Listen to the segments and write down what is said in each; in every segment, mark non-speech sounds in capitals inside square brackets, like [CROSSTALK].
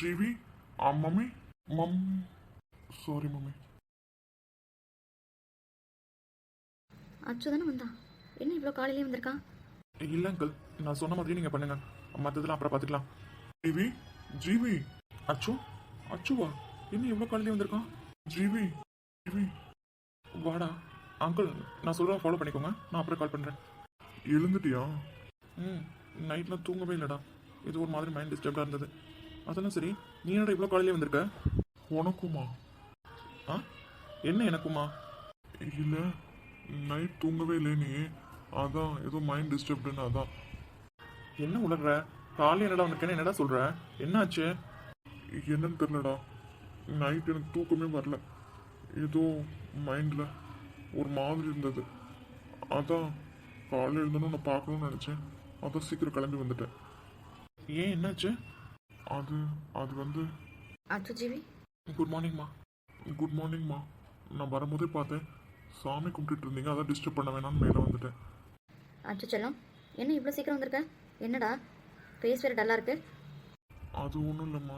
GV ஆ mummy mum sorry mummy அச்சு தானே வந்தான் என்ன இவ்வளோ காலையிலே வந்திருக்கான் இல்லை அங்கிள் நான் சொன்ன மாதிரி நீங்கள் பண்ணுங்க. மற்றதெல்லாம் அப்புறம் பார்த்துக்கலாம் ஜிவி ஜிவி அச்சு? அச்சுவா? என்ன எவ்வளோ காலையிலே வந்திருக்கான் ஜிவி ஜிவி வாடா. அங்கிள் நான் சொல்கிறேன் ஃபாலோ பண்ணிக்கோங்க. நான் அப்புறம் கால் பண்ணுறேன் எழுந்துட்டியா? ம் நைட்டில் தூங்கவே இல்லைடா. இது ஒரு மாதிரி மைண்ட் டிஸ்டர்ப்டாக இருந்தது. அதெல்லாம் சரி. நீ என்னடா இவ்வளோ காலையிலே வந்திருக்க? உனக்குமா? ஆ? என்ன எனக்குமா? இல்லை நைட் தூங்கவே இல்லை நீ. அதான் ஏதோ மைண்ட் டிஸ்டர்ப்டுன்னு அதான். என்ன உணர்ற காலையில் என்னடா உனக்கு என்னடா சொல்ற? என்னாச்சு? என்னன்னு தெரியலடா. நைட் எனக்கு தூக்கமே வரல. ஏதோ மைண்டில் ஒரு மாதிரி இருந்தது. அதான் காலையில் இருந்தனும் உன்னை பார்க்கணும்னு நினச்சேன். அதான் சீக்கிரம் கிளம்பி வந்துட்டேன். ஏன் என்னாச்சு? அது அது வந்து அச்சு ஜீவி. குட் மார்னிங்மா குட் மார்னிங்மா நான் வரும்போதே பார்த்தேன். சாமி கும்பிட்டுட்டு இருந்தீங்க. அதான் டிஸ்டர்ப் பண்ண வேணாம்னு மேலே வந்துட்டேன். அச்சு செல்லம். என்ன இவ்வளோ சீக்கிரம் வந்திருக்க? என்னடா? ஃபேஸ் வேறு டல்லாக இருக்கு. அது ஒன்றும் இல்லைம்மா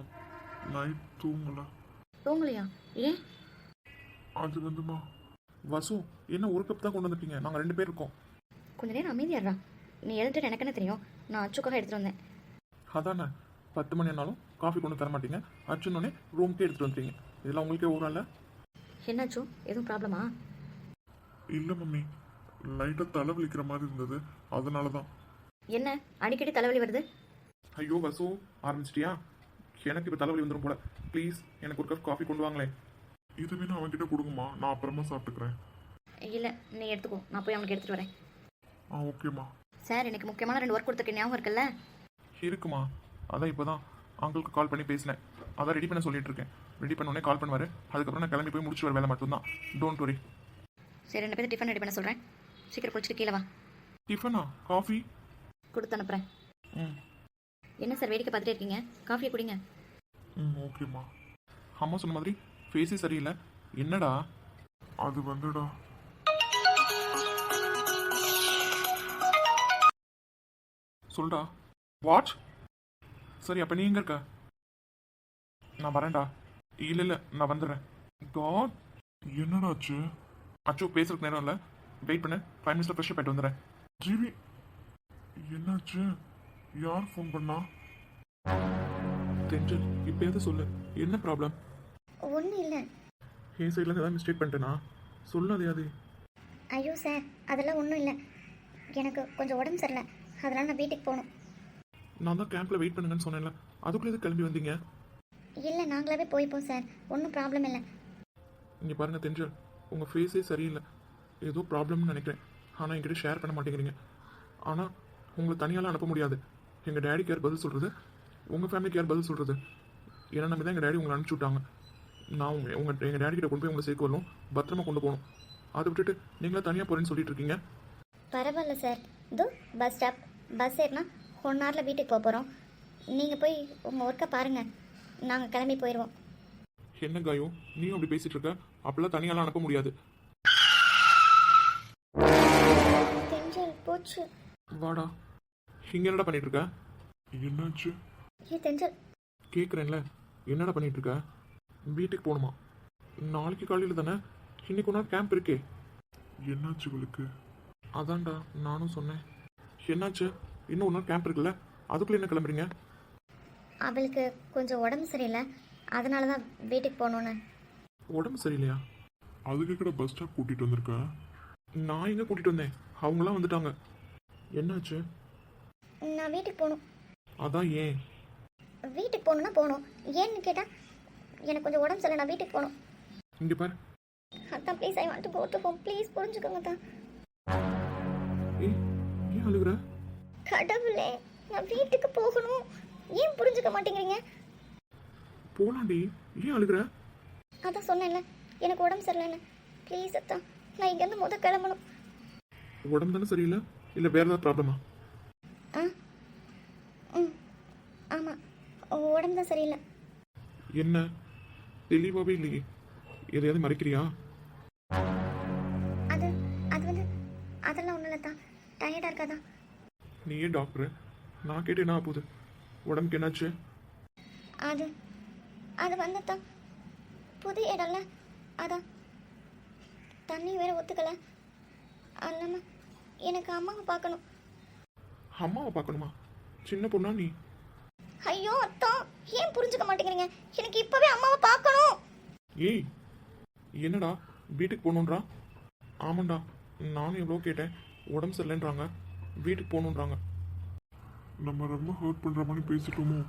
நைட் தூங்கலை. தூங்கலையா? ஏன்? அது வந்துமா வசு என்ன ஒரு கப் தான் கொண்டு வந்துட்டீங்க? நாங்கள் ரெண்டு பேர் இருக்கோம். கொஞ்ச நேரம் அமைதியாடுறா நீ எழுந்துட்டு எனக்கு என்ன தெரியும்? நான் அச்சுக்காக எடுத்துகிட்டு வந்தேன். அதானே. பத்து மணி ஆனாலும் காஃபி கொண்டு தர மாட்டீங்க அச்சுன்னொன்னே ரூம்க்கே எடுத்துகிட்டு வந்துட்டீங்க. இதெல்லாம் உங்களுக்கே ஊரால என்னாச்சு? எதுவும் ப்ராப்ளமா இல்லை மம்மி. லைட்டாக தலைவலிக்கிற மாதிரி இருந்தது. அதனால தான் என்ன? அடிக்கடி தலைவலி வருது? ஐயோ வசு ஆரம்பிச்சிட்டியா? எனக்கு இப்போ தலைவலி வந்துடும் போல. ப்ளீஸ் எனக்கு ஒரு கப் காஃபி கொண்டு வாங்களேன் இது வேணும் அவன்கிட்ட கொடுங்கம்மா. நான் அப்புறமா சாப்பிட்டுக்கிறேன். இல்லை நீ எடுத்துக்கோ. நான் போய் அவனுக்கு எடுத்துகிட்டு வரேன். ஆ ஓகேம்மா. சார் எனக்கு முக்கியமான ரெண்டு ஒர்க் கொடுத்துருக்க ஞாபகம் இருக்குல்ல? இருக்குமா? அதான் இப்போ தான் அங்கிளுக்கு கால் பண்ணி பேசினேன். அதான் ரெடி பண்ண சொல்லிட்டு இருக்கேன் ரெடி பண்ண கால் பண்ணுவார். அதுக்கப்புறம் நான் கிளம்பி போய் முடிச்சு வர வேலை மட்டும்தான். டோன்ட் வரி சரி ரெண்டு பேரும் டிஃபன் ரெடி பண்ண சொல்கிறேன் சீக்கிரம் குளிச்சுட்டு கீழே வா. டிஃபனா காஃபி கொடுத்து அனுப்புகிறேன் ம். என்ன சார் வேடிக்கை பார்த்துட்டே இருக்கீங்க? காஃபியை குடிங்க. ம் ஓகேம்மா. அம்மா சொன்ன மாதிரி ஃபேஸே சரியில்லை. என்னடா? அது வந்துடா. சொல்டா வாட் சரி அப்போ நீ எங்க இருக்க? நான் வரேன்டா. இல்லை இல்லை நான் வந்துடுறேன். காட் என்னடாச்சு? அச்சு பேசுறதுக்கு நேரம் இல்லை. வெயிட் பண்ணு. ஃபைவ் மினிட்ஸில் ஃப்ரெஷ்ஷப் ஆகிட்டு வந்துடுறேன். ஜிவி என்னாச்சு? யார் ஃபோன் பண்ணா? தென்றல் இப்பயாவது சொல்லு. என்ன ப்ராப்ளம் ஒன்றும் இல்லை. என் சைடில் ஏதாவது மிஸ்டேக் பண்ணிட்டேனா? சொல்லாதையாது ஐயோ சார் அதெல்லாம் ஒன்றும் இல்லை. எனக்கு கொஞ்சம் உடம்பு சரியில்லை. அதனால் நான் வீட்டுக்கு போகணும். நான் தான் கேம்பில் வெயிட் பண்ணுங்கன்னு சொன்னேன்ல. அதுக்குள்ளே கிளம்பி வந்தீங்க? இல்லை நாங்களாவே போய்ப்போம் சார். ஒன்றும் ப்ராப்ளம் இல்லை. இங்கே பாருங்க தென்றல். உங்கள் ஃபேஸே சரியில்லை. ஏதோ ப்ராப்ளம்னு நினைக்கிறேன். ஆனால் என்கிட்ட ஷேர் பண்ண மாட்டேங்கிறீங்க. ஆனால் உங்களை தனியாலாம் அனுப்ப முடியாது. எங்கள் டேடிக்கு யார் பதில் சொல்கிறது உங்கள் ஃபேமிலிக்கு யார் பதில் சொல்கிறது ஏன்னா நம்பி தான் எங்கள் டேடி உங்களை அனுப்பிச்சி விட்டாங்க. நான் உங்கள் உங்கள் எங்கள் டேடி கிட்ட கொண்டு போய் உங்களை சேர்க்க வரணும். பத்திரமா கொண்டு போகணும். அதை விட்டுட்டு நீங்களா தனியாக போகிறேன்னு சொல்லிட்டு இருக்கீங்க? பரவாயில்ல சார். இதோ பஸ் ஸ்டாப் பஸ் ஏறினா ஒன் ஹவரில் வீட்டுக்கு போக போகிறோம் நீங்கள் போய் உங்கள் ஒர்க்கை பாருங்கள் நாங்கள் கிளம்பி போயிடுவோம் என்ன காயோ? நீயும் அப்படி பேசிட்டு இருக்க? அப்படிலாம் தனியாலாம் அனுப்ப முடியாது. தெஞ்சல் போச்சு. வாடா. இங்க என்னடா பண்ணிட்டு இருக்க? என்னாச்சு? ஏ தெஞ்சல் கேட்குறேன்ல என்னடா பண்ணிட்டு இருக்க? வீட்டுக்கு போகணுமா நாளைக்கு காலையில் தானே? இன்னைக்கு ஒரு நாள் கேம்ப் இருக்கே. என்னாச்சு இவளுக்கு? அதான்டா நானும் சொன்னேன். என்னாச்சு? இன்னும் ஒரு நாள் கேம்ப் இருக்குல்ல? அதுக்குள்ளே என்ன கிளம்புறீங்க? அவளுக்கு கொஞ்சம் உடம்பு சரியில்லை. அதனால தான் வீட்டுக்கு போகணுன்னு உடம்பு சரியில்லையா? அதுக்கு கூட பஸ் ஸ்டாப் கூட்டிட்டு வந்திருக்க? நான் எங்க கூட்டிட்டு வந்தேன்? அவங்களாம் வந்துட்டாங்க. என்னாச்சு? நான் வீட்டுக்கு போகணும். அதான் ஏன்? வீட்டுக்கு போகணுன்னா போகணும். ஏன்னு கேட்டால் எனக்கு கொஞ்சம் உடம்பு சரியில்லை நான் வீட்டுக்கு போகணும். இங்க பாரு. அதான் please I want to go to home please புரிஞ்சுக்கோங்க தான் ஏய் ஏன் அழுகுற? கடவுளே நான் வீட்டுக்கு போகணும். ஏன் புரிஞ்சுக்க மாட்டேங்கிறீங்க? போலாண்டி. ஏன் அழுகுற? அதான் சொன்னேன்ல எனக்கு உடம்பு சரியில்லைன்னு. ப்ளீஸ் அத்தான் நான் இங்கேருந்து முத கிளம்பணும். உடம்பு தானே சரியில்லை? இல்லை வேற ஏதாவது ப்ராப்ளமா ஆ? ம் ஆமாம் உடம்பு தான் சரியில்லை. என்ன? தெளிவாகவே இல்லையே. எதையாவது மறைக்கிறியா? அது அது வந்து அதெல்லாம் ஒன்றும் இல்லை தான் டயர்டாக இருக்காதான் நீயே டாக்டர். நான் கேட்டு என்ன போகுது உடம்புக்கு என்னாச்சு? அது அது வந்து தான் புது இடம்ல. அதான். தண்ணி வேற ஒத்துக்கல. அல்லாம எனக்கு அம்மாவை பார்க்கணும். அம்மாவை பார்க்கணுமா? சின்ன பொண்ணா நீ? ஐயோ அத்தா ஏன் புரிஞ்சுக்க மாட்டேங்கிறீங்க? எனக்கு இப்பவே அம்மாவை பார்க்கணும். ஏய் என்னடா வீட்டுக்கு போகணுன்றா? ஆமாண்டா நானும் எவ்வளோ கேட்டேன். உடம்பு சரியில்லைன்றாங்க. வீட்டுக்கு போகணுன்றாங்க. நம்ம ரொம்ப ஹர்ட் பண்ற மாதிரி பேசிட்டோமோ?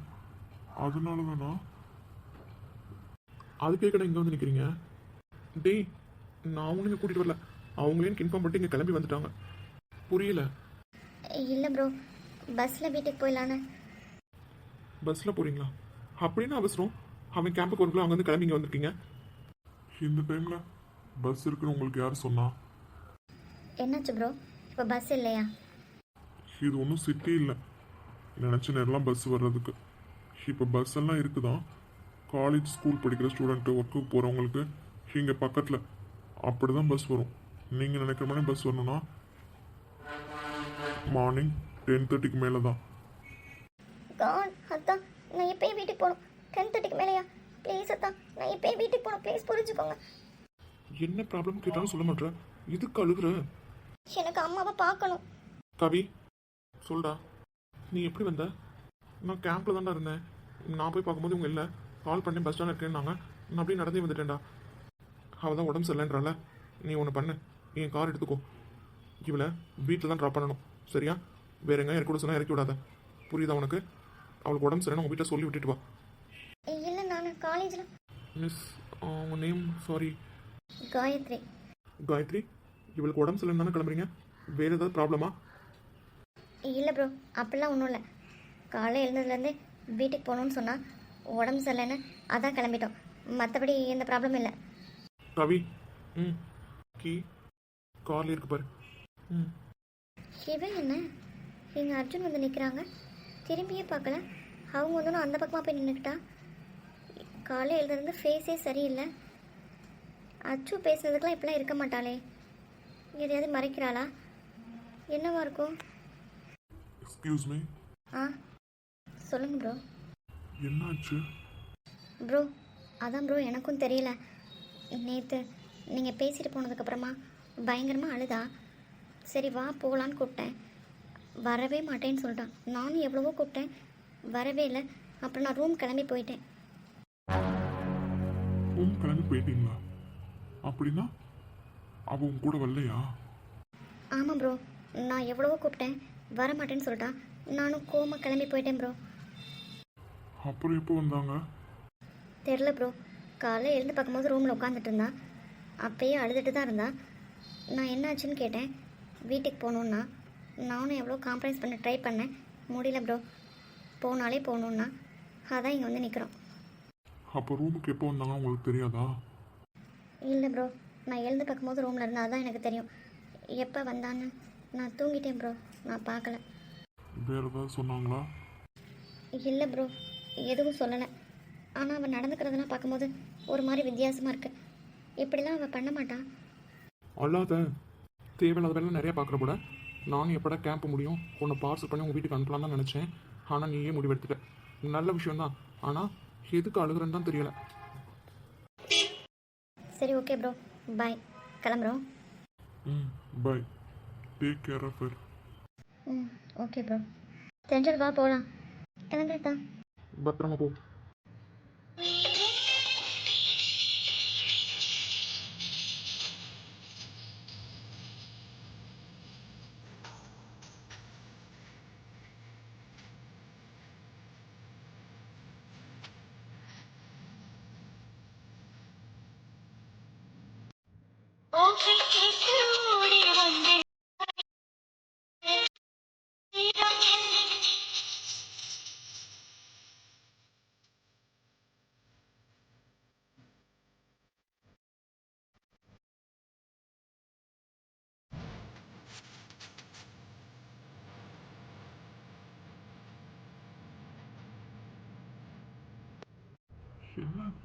அதனால தானா அது கேட்கட இங்கே வந்து நிற்கிறீங்க டேய் நான் அவங்களையும் கூட்டிகிட்டு வரல. அவங்களே எனக்கு இன்ஃபார்ம் பண்ணிட்டு இங்கே கிளம்பி வந்துட்டாங்க. புரியல. இல்லை ப்ரோ பஸ்ஸில் வீட்டுக்கு போயிடலான்னு. பஸ்ஸில் போகிறீங்களா அப்படின்னு அவசரம். அவன் கேம்புக்கு வரக்குள்ள அங்கேருந்து கிளம்பி இங்கே வந்திருக்கீங்க. இந்த டைம்ல பஸ் இருக்குன்னு உங்களுக்கு யார் சொன்னா? என்னாச்சு ப்ரோ இப்போ பஸ் இல்லையா? இது ஒன்றும் சிட்டி இல்லை. நினச்ச நேரம்லாம் பஸ் வர்றதுக்கு. இப்போ பஸ் எல்லாம் இருக்குதான் காலேஜ் ஸ்கூல் படிக்கிற ஸ்டூடெண்ட்டு ஒர்க்குக்கு போகிறவங்களுக்கு இங்கே பக்கத்தில் அப்படி தான் பஸ் வரும். நீங்கள் நினைக்கிற மாதிரி பஸ் வரணும்னா மார்னிங் டென் தேர்ட்டிக்கு மேலே தான் காட் அத்தா நான் இப்போயே வீட்டுக்கு போகணும். டென் தேர்ட்டிக்கு மேலேயா? ப்ளீஸ் அத்தா நான் இப்போயே வீட்டுக்கு போகணும். ப்ளீஸ் புரிஞ்சுக்கோங்க. என்ன ப்ராப்ளம் கேட்டாலும் சொல்ல மாட்டேற. இதுக்கு அழுகுற? எனக்கு அம்மாவை பார்க்கணும். கவி சொல்டா நீ எப்படி வந்த? நான் கேம்பில் தான்டா இருந்தேன். நான் போய் பார்க்கும்போது இவங்க இல்லை. கால் பண்ணி பஸ் ஸ்டாண்ட் இருக்கேன்னாங்க. நான் அப்படியே நடந்தே வந்துட்டேன்டா. அவள் தான் உடம்பு சரியில்லைன்றால. நீ ஒன்று பண்ணு. என் கார் எடுத்துக்கோ. இவளை வீட்டில் தான் ட்ராப் பண்ணணும். சரியா? வேற எங்கே இறக்கி விட சொன்னா இறக்கி விடாத. புரியுதா உனக்கு? அவளுக்கு உடம்பு சரியான உங்கள் வீட்டில் சொல்லி விட்டுட்டு வா. இல்லை நான் காலேஜில் மிஸ் உங்கள் நேம் சாரி காயத்ரி. காயத்ரி இவளுக்கு உடம்பு சரியில்லைன்னு தானே கிளம்புறீங்க? வேறு ஏதாவது ப்ராப்ளமா இல்லை ப்ரோ அப்படிலாம் ஒன்றும் இல்லை. காலை எழுந்ததுலேருந்து வீட்டுக்கு போகணுன்னு சொன்னால் உடம்பு சரியில்லைன்னு அதான் கிளம்பிட்டோம். மற்றபடி எந்த ப்ராப்ளமும் இல்லை. கவி ம். கீ கார்ல இருக்கு பாரு. ம். இவன் என்ன? எங்கள் அர்ஜுன் வந்து நிற்கிறாங்க திரும்பியே பார்க்கல. அவங்க வந்து அந்த பக்கமாக போய் நின்றுக்கிட்டா காலை எழுதுறது ஃபேஸே சரியில்லை. அச்சு பேசுனதுக்கெலாம் இப்படிலாம் இருக்க மாட்டாளே. எதையாவது மறைக்கிறாளா? என்னவா இருக்கும்? எக்ஸ்கியூஸ் மீ ஆ சொல்லுங்க ப்ரோ என்னாச்சு? ப்ரோ அதான் ப்ரோ எனக்கும் தெரியல. நேற்று நீங்கள் பேசிட்டு போனதுக்கப்புறமா பயங்கரமாக அழுதா. சரி வா போகலான்னு கூப்பிட்டேன். வரவே மாட்டேன்னு சொல்லிட்டான். நானும் எவ்வளவோ கூப்பிட்டேன். வரவே இல்லை. அப்புறம் நான் ரூம் கிளம்பி போயிட்டேன். ரூம் கிளம்பி போயிட்டீங்களா? அப்படின்னா அவ உன் கூட வரலையா? ஆமாம் ப்ரோ நான் எவ்வளவோ கூப்பிட்டேன். வர மாட்டேன்னு சொல்லிட்டான் நானும் கோமா கிளம்பி போயிட்டேன் ப்ரோ அப்புறம் எப்போ வந்தாங்க? தெரில ப்ரோ காலைல எழுந்து பார்க்கும்போது ரூமில் உட்காந்துட்டு இருந்தான் அப்பயே அழுதுட்டு தான் இருந்தான் நான் என்னாச்சுன்னு கேட்டேன். வீட்டுக்கு போகணுன்னா நானும் எவ்வளோ காம்ப்ரமைஸ் பண்ண ட்ரை பண்ணேன். முடியல ப்ரோ போனாலே போகணுன்னா அதான் இங்கே வந்து நிற்கிறோம் அப்போ ரூமுக்கு எப்போ வந்தாங்க உங்களுக்கு தெரியாதா? இல்லை ப்ரோ நான் எழுந்து பார்க்கும்போது ரூமில் இருந்தால் தான் எனக்கு தெரியும். எப்போ வந்தான்னு. நான் தூங்கிட்டேன் ப்ரோ நான் பார்க்கல. வேற ஏதாவது சொன்னாங்களா? இல்லை ப்ரோ எதுவும் சொல்லலை. ஆனால் அவன் நடந்துக்கிறதெல்லாம் பார்க்கும்போது ஒரு மாதிரி வித்தியாசமாக இருக்குது இப்படிலாம் அவள் பண்ண மாட்டான் அல்லாத தேவையில்லாத வேலை நிறைய பார்க்குற கூட நானும் எப்படா கேம்ப் முடியும் உன்னை பார்சல் பண்ணி உங்கள் வீட்டுக்கு அனுப்பலாம் தான் நினச்சேன். ஆனால் நீயே முடிவெடுத்துட்ட நல்ல விஷயம்தான். ஆனால் எதுக்கு அழுகுறேன்னு தான் தெரியல. சரி ஓகே ப்ரோ. பாய் கிளம்புறோம். ம் பை டேக் கேர் ஆஃப் ம் ஓகே ப்ரோ தெரிஞ்சல் வா போகலாம் கிளம்பிட்டா பத்திரமா போ.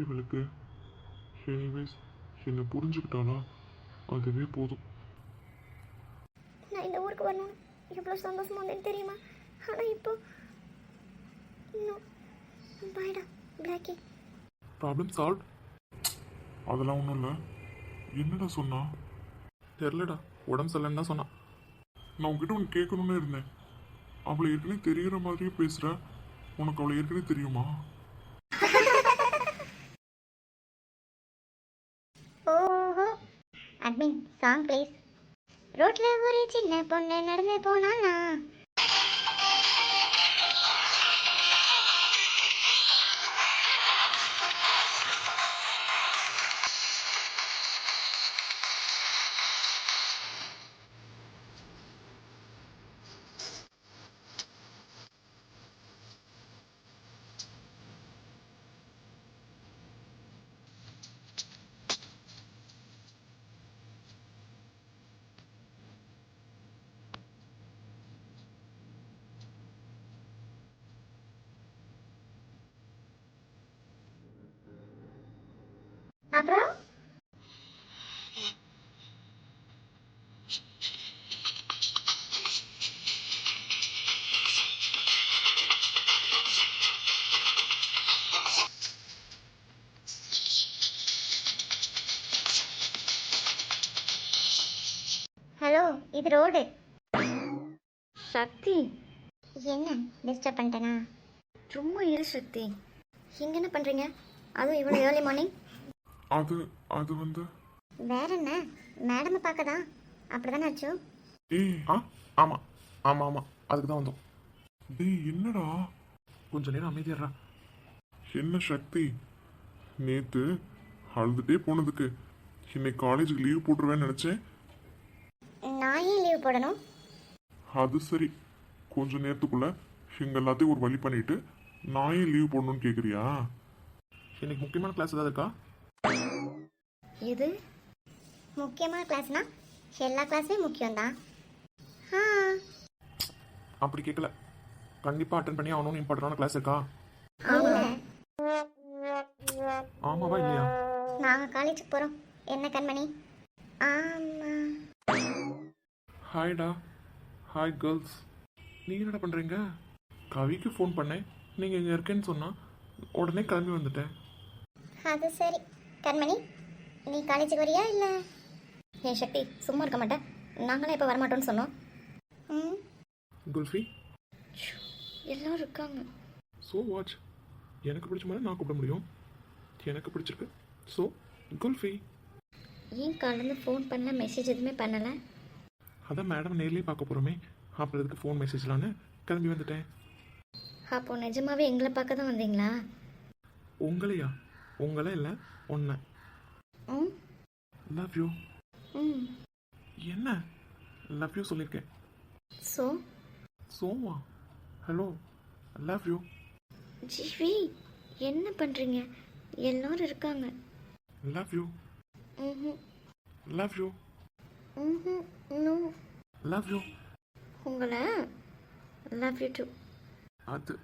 இவளுக்கு. எனிவேஸ் என்னை புரிஞ்சுக்கிட்டானா அதுவே போதும். நான் இந்த ஊருக்கு வரணும். எவ்வளோ சந்தோஷமா வந்தேன்னு தெரியுமா? ஆனால் இப்போ பாய்டா பிளாக்கி ப்ராப்ளம் சால்வ் அதெல்லாம் ஒன்றும் இல்லை. என்னடா சொன்னா? தெரிலடா உடம்பு சரியில்லைன்னு தான் சொன்னான் நான் உங்ககிட்ட ஒன்று கேட்கணும்னு இருந்தேன். அவளை ஏற்கனவே தெரிகிற மாதிரியே பேசுகிற உனக்கு அவளை ஏற்கனவே தெரியுமா ஓஹோ அட்மின் சாங் ப்ளீஸ் ரோட்ல ஒரு சின்ன பொண்ணு நடந்து போனானா? அப்புறம்? ஹலோ இது ரோடு. சக்தி. என்ன டிஸ்டர்ப் பண்ணிட்டேனா? சும்மா இரு சக்தி. இங்கே என்ன பண்ணுறீங்க அதுவும் இவ்வளோ ஏர்லி மார்னிங் அது அது வந்து? வேற என்ன? மேடமை பார்க்க தான் அப்படிதானே அச்சு? ஏய் ஆ ஆமாம் ஆமாம் ஆமாம் அதுக்கு தான் வந்தோம். டேய் என்னடா? கொஞ்ச நேரம் அமைதியாடுறா என்ன சக்தி? நேத்து அழுதுட்டே போனதுக்கு. இன்னைக்கு காலேஜுக்கு லீவ் போட்டுருவேன்னு நினச்சேன். நான் ஏன் லீவ் போடணும்? அது சரி. கொஞ்ச நேரத்துக்குள்ள எங்க எல்லாத்தையும் ஒரு வழி பண்ணிட்டு நான் ஏன் லீவ் போடணும்னு கேட்குறியா இன்னைக்கு முக்கியமான கிளாஸ் ஏதாவது இருக்கா? எது? முக்கியமான கிளாஸ்னா எல்லா கிளாஸுமே முக்கியம்தான். ஆ. அப்படி கேட்கல கண்டிப்பாக அட்டன் பண்ணி ஆகணும்னு இம்பார்ட்டண்டான கிளாஸ் இருக்கா? இல்லை ஆமாவா இல்லையா? நாங்கள் காலேஜுக்கு போகிறோம் என்ன கண்மணி? ஆமாம் ஹாய்டா. ஹாய் கேர்ள்ஸ் நீங்கள் என்னடா பண்ணுறீங்க கவிக்கு ஃபோன் பண்ணேன். நீங்கள் இங்கே இருக்கேன்னு சொன்னா உடனே கிளம்பி வந்துட்டேன். அது சரி. கண்மணி நீ காலேஜுக்கு வரியா இல்லை? ஏ சக்தி சும்மா இருக்க மாட்டேன். நாங்களே இப்போ வரமாட்டோம்னு சொன்னோம். ம். குல்ஃபி? எல்லாரும் இருக்காங்க. ஸோ வாட்ச் எனக்கு பிடிச்ச மாதிரி நான் கூப்பிட முடியும். எனக்கு பிடிச்சிருக்கு. ஸோ குல்ஃபி? ஏன் காலேருந்து ஃபோன் பண்ணல மெசேஜ் எதுவுமே பண்ணலை? அதான் மேடம் நேர்லேயே பார்க்க போகிறோமே அப்புறம் எதுக்கு ஃபோன் மெசேஜ்லான்னு கிளம்பி வந்துட்டேன். அப்போ நிஜமாவே எங்களை பார்க்க தான் வந்தீங்களா? உங்களையா? உங்களே இல்லை? ஒன்றை ம். லவ் யூ ம். என்ன? லவ் யூ சொல்லியிருக்கேன் ஸோ சோமா ஹலோ லவ் யூ ஜிவி என்ன பண்ணுறீங்க எல்லாரும் இருக்காங்க. லவ் யூ ம் லவ் யூ ம் நோ லவ் யூ உங்களை? லவ் யூ டூ அது.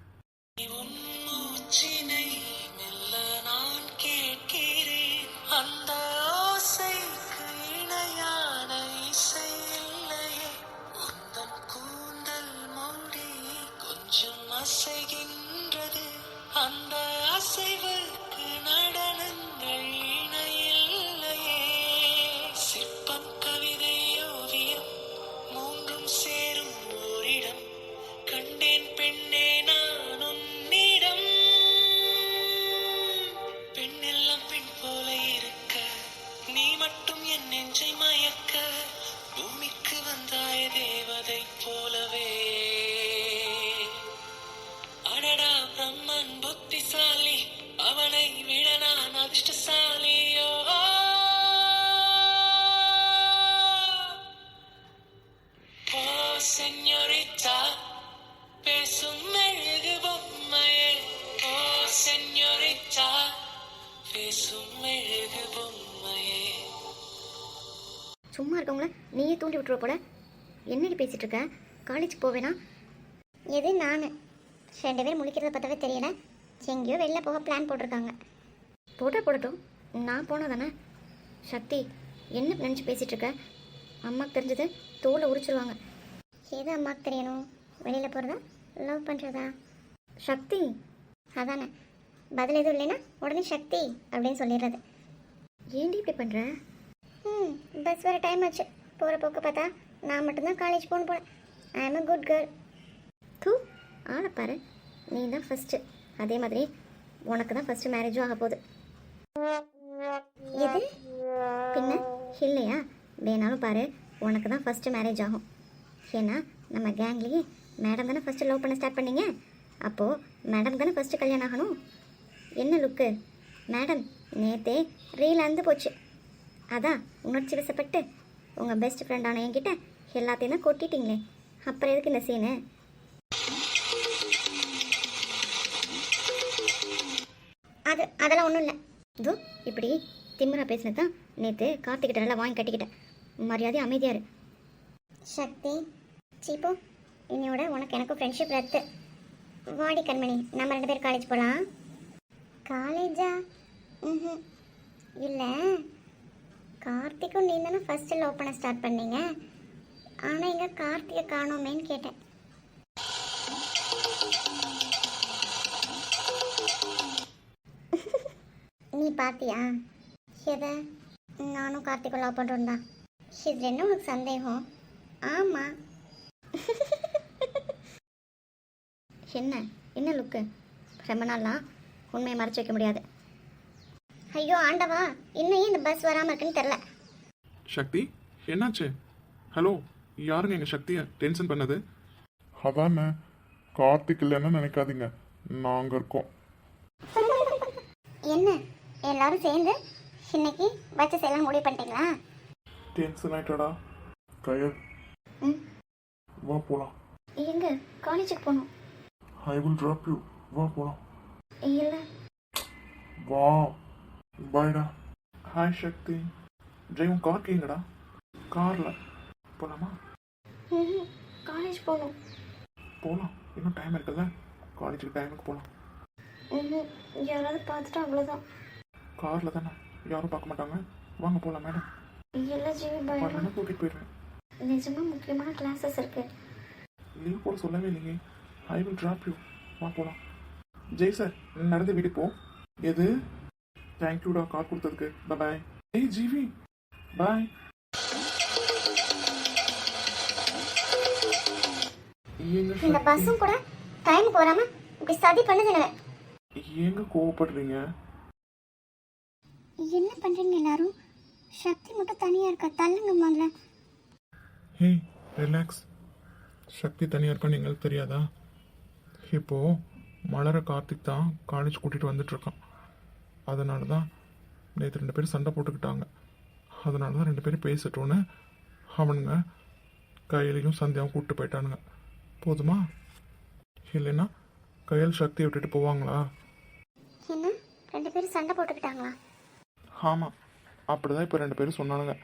சும்மா இருக்கவங்கள நீயே தூண்டி விட்டுருவ போல. என்னடி பேசிகிட்டு இருக்க காலேஜ் போவேனா? எது நான். ரெண்டு பேர் முழிக்கிறத பார்த்தாவே தெரியல. எங்கேயோ வெளில போக பிளான் போட்டிருக்காங்க. போட்டால் போடட்டும். நான் போனால் தானே. சக்தி என்ன நினச்சி பேசிகிட்டு இருக்க அம்மாவுக்கு தெரிஞ்சது தோலை உரிச்சிருவாங்க. எது அம்மாவுக்கு தெரியணும்? வெளியில் போகிறதா லவ் பண்ணுறதா சக்தி அதானே. பதில் எதுவும் இல்லைன்னா உடனே சக்தி அப்படின்னு சொல்லிடுறது. ஏன்டி இப்படி பண்ணுற ம் பஸ் வர டைம் ஆச்சு. போகிற போக்கு பார்த்தா நான் மட்டும்தான் காலேஜ் போகணும் போல I am a good girl தூ ஆளை பாரு. நீ தான் ஃபஸ்ட்டு அதே மாதிரி உனக்கு தான் ஃபஸ்ட்டு மேரேஜும் ஆக போகுது. எது? பின்ன? இல்லையா? வேணாலும் பாரு உனக்கு தான் ஃபஸ்ட்டு மேரேஜ் ஆகும். ஏன்னா நம்ம கேங்லேயே மேடம் தானே ஃபஸ்ட்டு லவ் பண்ண ஸ்டார்ட் பண்ணீங்க? அப்போது மேடம் தானே ஃபஸ்ட்டு கல்யாணம் ஆகணும்? என்ன லுக்கு மேடம் நேத்தே ரீல் அந்து போச்சு. அதான் உணர்ச்சி வசப்பட்டு உங்கள் பெஸ்ட் ஃப்ரெண்டான என்கிட்ட எல்லாத்தையும் கொட்டிட்டீங்களே. அப்புறம் எதுக்கு இந்த சீனு அது அதெல்லாம் ஒன்றும் இல்லை. இதோ இப்படி திமிரா பேசினது தான் நேற்று கார்த்திகிட்ட நல்லா வாங்கி கட்டிக்கிட்டேன். மரியாதை அமைதியா இரு. சக்தி சீப்பு இன்னையோட உனக்கு எனக்கும் ஃப்ரெண்ட்ஷிப் ரத்து. வாடி கண்மணி நம்ம ரெண்டு பேர் காலேஜ் போகலாம் காலேஜா ம் இல்லை. கார்த்திக்கும் நீ தானே ஃபஸ்ட்டு லவ் பண்ண ஸ்டார்ட் பண்ணீங்க? ஆனால் இங்கே கார்த்திகை காணோமேன்னு கேட்டேன். [LAUGHS] நீ பாத்தியா? எதை? நானும் கார்த்திக்கும் லவ் பண்ணுறோம் தான் இது என்ன உனக்கு சந்தேகம்? ஆமாம் [LAUGHS] என்ன? என்ன லுக்கு ரொம்ப நாளாக உண்மையை மறைச்சி வைக்க முடியாது. ஐயோ ஆண்டவா இன்னும் ஏன் இந்த பஸ் வராமல் இருக்குன்னு தெரில சக்தி என்னாச்சு? ஹலோ யாருங்க எங்கள் சக்தியை? டென்ஷன் பண்ணது. அதானே கார்த்திக் இல்லைன்னு நினைக்காதீங்க. நாங்கள் இருக்கோம். என்ன எல்லாரும் சேர்ந்து இன்னைக்கு வச்சு செய்யலாம் முடிவு பண்ணிட்டீங்களா? டென்ஷன் ஆயிட்டடா. கயல் ம். வா போகலாம் எங்க காலேஜுக்கு போகணும். ஐ வில் ட்ராப் யூ வா போகலாம் இல்லை. வா. பாய்டா. ஹாய் சக்தி டிரைவன் கார் கேங்கடா காரில் போகலாமா காலேஜ் போகணும். போகலாம் இன்னும் டைம் இருக்குல்ல? காலேஜுக்கு டைமுக்கு போகலாம் யாராவது பார்த்துட்டா அவ்வளோதான் காரில் தானே? யாரும் பார்க்க மாட்டாங்க? வாங்க போகலாம் மேடம். எல்லா ஜீவி வரலன்னா கூட்டிகிட்டு போயிடுவேன் நிஜமாக முக்கியமான கிளாஸஸ் இருக்கு. லீவ் போட சொல்லவே இல்லையே ஐ வில் ட்ராப் யூ வா போகலாம் ஜெய் சார் நடந்து வீட்டுக்கு போ. எது? தேங்க்யூடா கார் கொடுத்ததுக்கு. பாய் ஏய் ஜிவி பாய் இந்த பஸ்ஸும் கூட டைமுக்கு வராமல் இப்படி சதி பண்ணுதுங்க ஏங்க கோவப்படுறீங்க. என்ன பண்ணுறீங்க எல்லாரும்? சக்தி மட்டும் தனியாக இருக்க? தள்ளுங்க முதல்ல. ஹே ரிலாக்ஸ் சக்தி தனியாக இருக்கான்னு எங்களுக்கு தெரியாதா? இப்போ மலர கார்த்திக் தான் காலேஜ் கூட்டிகிட்டு வந்துட்டுருக்கான் அதனால தான் நேற்று ரெண்டு பேரும் சண்டை போட்டுக்கிட்டாங்க. அதனால தான் ரெண்டு பேரும் பேசிட்டோன்னு அவனுங்க கையிலையும் சந்தியாவும் கூப்பிட்டு போயிட்டானுங்க. போதுமா? இல்லைன்னா கையில் சக்தியை விட்டுட்டு போவாங்களா? என்ன? ரெண்டு பேரும் சண்டை போட்டுக்கிட்டாங்களா? ஆமாம் அப்படி தான் இப்போ ரெண்டு பேரும் சொன்னானுங்க.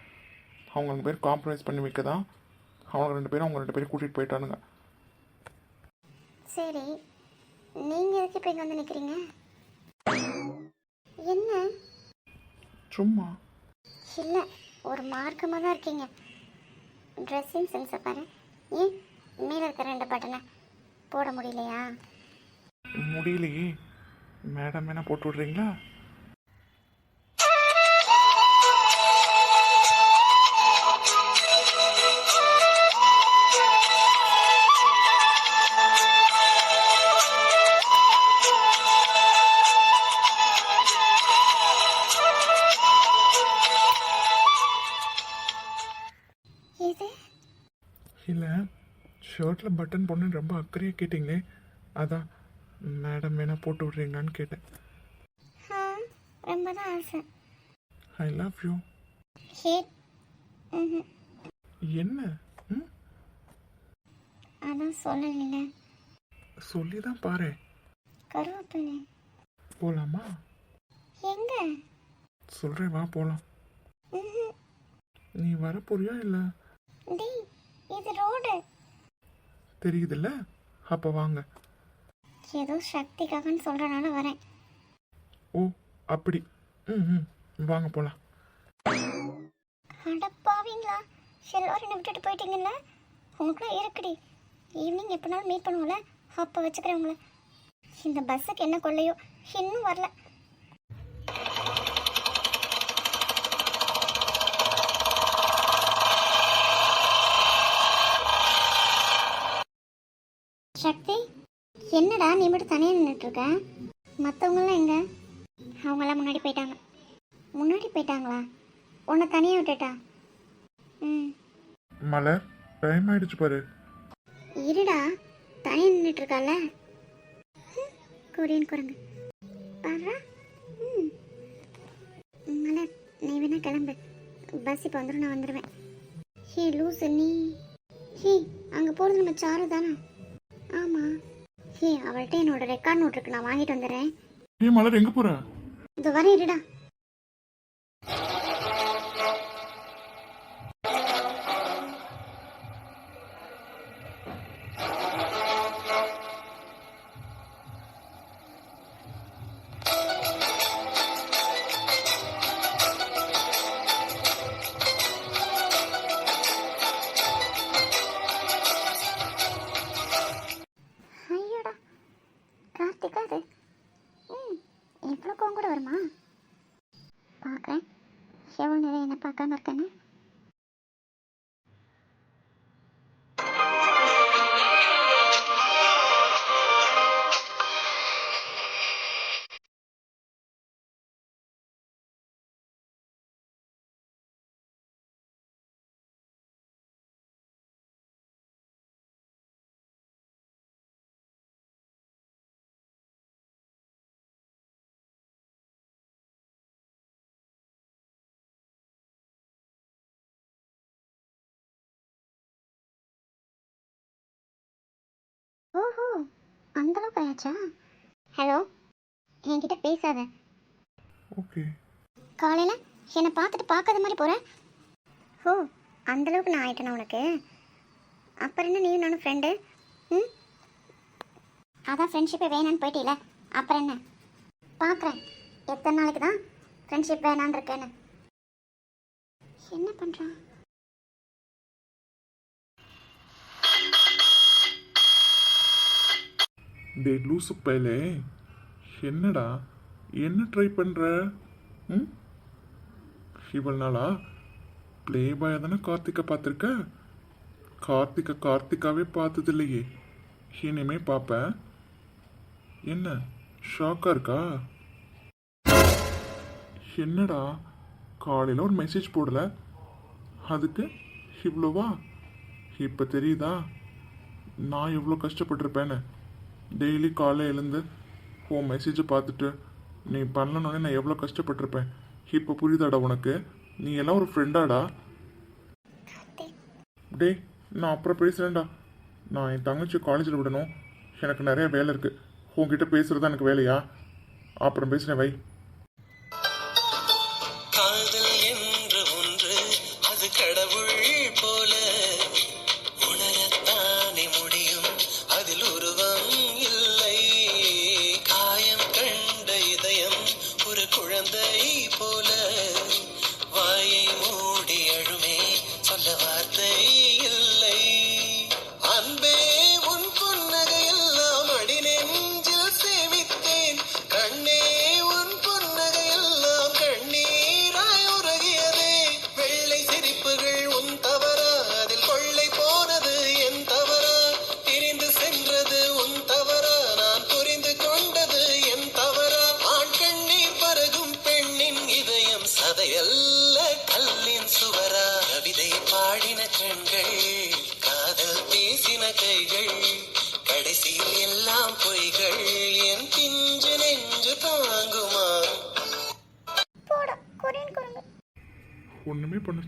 அவங்க ரெண்டு பேரும் காம்ப்ரமைஸ் பண்ணி வைக்க தான் அவங்க ரெண்டு பேரும் அவங்க ரெண்டு பேரும் கூட்டிகிட்டு போயிட்டானுங்க. சரி. நீங்கள் எதுக்கு இப்போ இங்கே வந்து நிற்கிறீங்க என்ன? சும்மா. இல்லை ஒரு மார்க்கமாக தான் இருக்கீங்க. ட்ரெஸ்ஸிங் சென்ஸை பாரு. ஏன்? மேலே இருக்கிற ரெண்டு பட்டனை போட முடியலையா? முடியலையே. மேடம் வேணா போட்டு விட்றீங்களா? ஷர்ட்டில் பட்டன் போடணுன்னு ரொம்ப அக்கறையாக கேட்டிங்களே? அதான் மேடம் வேணா போட்டு விட்றீங்களான்னு கேட்டேன். ரொம்ப தான் ஆசை. ஐ லவ் யூ ஹேட் என்ன? ம்? அதான் சொல்லலைல. சொல்லி தான் பாரு. கருவேப்பிலை. போகலாமா எங்க? சொல்கிறேன் வா ம்ஹும். நீ வர போறியா இல்லை? டேய் இது ரோடு. தெரியுதுல்ல? அப்போ வாங்க. ஏதோ சக்திக்காகன்னு சொல்கிறனால வரேன். ஓ அப்படி. ம் ம். வாங்க போகலாம் அடப்பாவீங்களா எல்லாரும் என்னை விட்டுட்டு போயிட்டீங்கல்ல? உங்களுக்குலாம் இருக்குடி. ஈவினிங் எப்போனாலும் மீட் பண்ணுவோம்ல? அப்போ வச்சுக்கிறேன் உங்களை. இந்த பஸ்ஸுக்கு என்ன கொள்ளையோ? இன்னும் வரல. சக்தி என்னடா நீ மட்டும் தனியாக நின்றுட்டு இருக்க மற்றவங்களாம் எங்க? அவங்களாம் முன்னாடி போயிட்டாங்க. முன்னாடி போயிட்டாங்களா? உன்னை தனியாக விட்டுட்டா? ம். மலர் டைம் ஆயிடுச்சு பாரு. இருடா தனியாக நின்றுட்டு இருக்கால ஹம், கொரியன் குரங்கு. பாரு ம். மலர் நீ வேணா கிளம்பு. பஸ் இப்போ வந்துடும் நான் வந்துடுவேன் ஹே லூசு நீ. ஹே அங்கே போகிறது நம்ம சாரு தானே? ஆமாம் ஹே அவள்கிட்ட என்னோட ரெக்கார்ட் நோட் இருக்கு. நான் வாங்கிட்டு வந்துடுறேன். ஏ மலர் எங்க போற? இது வரேன் இருடா. ஓஹோ அந்த அளவுக்கு ஆயாச்சா? ஹலோ என்கிட்ட பேசாத. ஓகே. காலையில் என்னை பார்த்துட்டு பார்க்காத மாதிரி போகிறேன் ஓ அந்த அளவுக்கு நான் ஆயிட்டேனா உனக்கு? அப்புறம் என்ன நீயும் நானும் ஃப்ரெண்டு ம்? அதான் ஃப்ரெண்ட்ஷிப்பே வேணான்னு போயிட்டீல. அப்புறம் என்ன? பார்க்குறேன். எத்தனை நாளைக்கு தான் ஃப்ரெண்ட்ஷிப் வேணான்னு இருக்கேன்னு. என்ன பண்ணுறான் டே லூசு பயலே. என்னடா? என்ன ட்ரை பண்ணுற ம்? இவ்வளவு நாளா? ப்ளே பாய் தானே கார்த்திகை பார்த்துருக்க? கார்த்திகை கார்த்திகாவே பார்த்தது இல்லையே இனிமே பார்ப்பேன் என்ன? ஷாக்காக இருக்கா? என்னடா? காலையில் ஒரு மெசேஜ் போடல. அதுக்கு இவ்வளோவா? இப்போ தெரியுதா? நான் எவ்வளோ கஷ்டப்பட்டிருப்பேன்னு. டெய்லி காலை எழுந்து உன் மெசேஜை பார்த்துட்டு நீ பண்ணலனோடனே நான் எவ்வளோ கஷ்டப்பட்டிருப்பேன். இப்போ புரியுதாடா உனக்கு? நீ எல்லாம் ஒரு ஃப்ரெண்டாடா டேய் நான் அப்புறம் பேசுகிறேன்டா நான் என் தங்கச்சி காலேஜில் விடணும். எனக்கு நிறைய வேலை இருக்குது உன்கிட்ட பேசுகிறது எனக்கு வேலையா? அப்புறம் பேசுகிறேன் வை.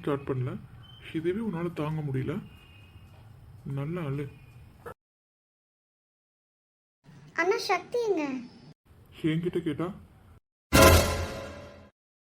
ஸ்டார்ட் பண்ணல. இதுவே உன்னால் தாங்க முடியல. நல்ல ஆளு. அண்ணா சக்தி எங்க? என்கிட்ட கேட்டா?